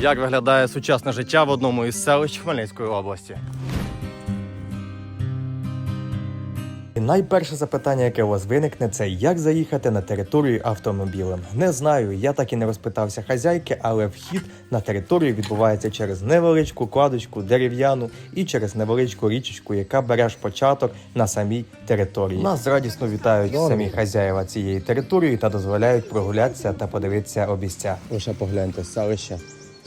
Як виглядає сучасне життя в одному із селищ Хмельницької області? І найперше запитання, яке у вас виникне, це як заїхати на територію автомобілем. Не знаю, я так і не розпитався хазяйки, але вхід на територію відбувається через невеличку кладочку дерев'яну і через невеличку річечку, яка бере початок на самій території. Нас радісно вітають самі хазяїва цієї території та дозволяють прогулятися та подивитися обіця. Лише погляньте, селище,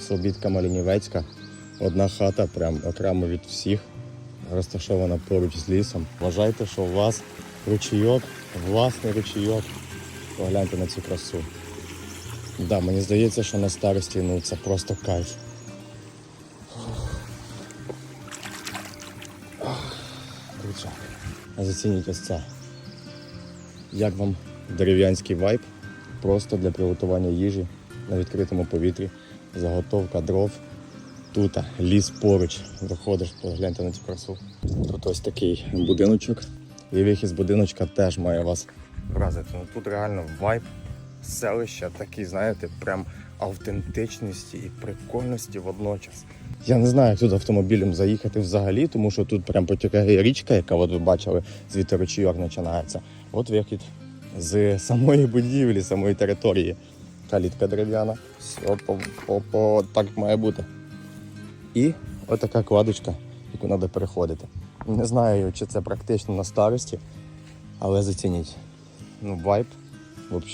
Слобідка Малінівецька. Одна хата прям окремо від всіх, розташована поруч з лісом. Вважайте, що у вас ручійок, власний ручійок. Погляньте на цю красу. Да, мені здається, що на старості ну, це просто кайф. Зацініть ось це. Як вам дерев'янський вайб? Просто для приготування їжі на відкритому повітрі, заготовка дров. Тут ліс поруч. Виходиш, погляньте на цю красу. Тут ось такий будиночок. І вихід з будиночка теж має вас вразити. Ну, тут реально вайб селища такий, знаєте, прям автентичності і прикольності водночас. Я не знаю, як тут автомобілем заїхати взагалі, тому що тут прям потікає річка, яка от ви бачили, звідти ручійок починається. От вихід з самої будівлі, самої території. Калітка дерев'яна. Все по, по, по, так має бути. І отака кладочка, яку треба переходити. Не знаю, чи це практично на старості, але зацініть. Ну, вайб взагалі.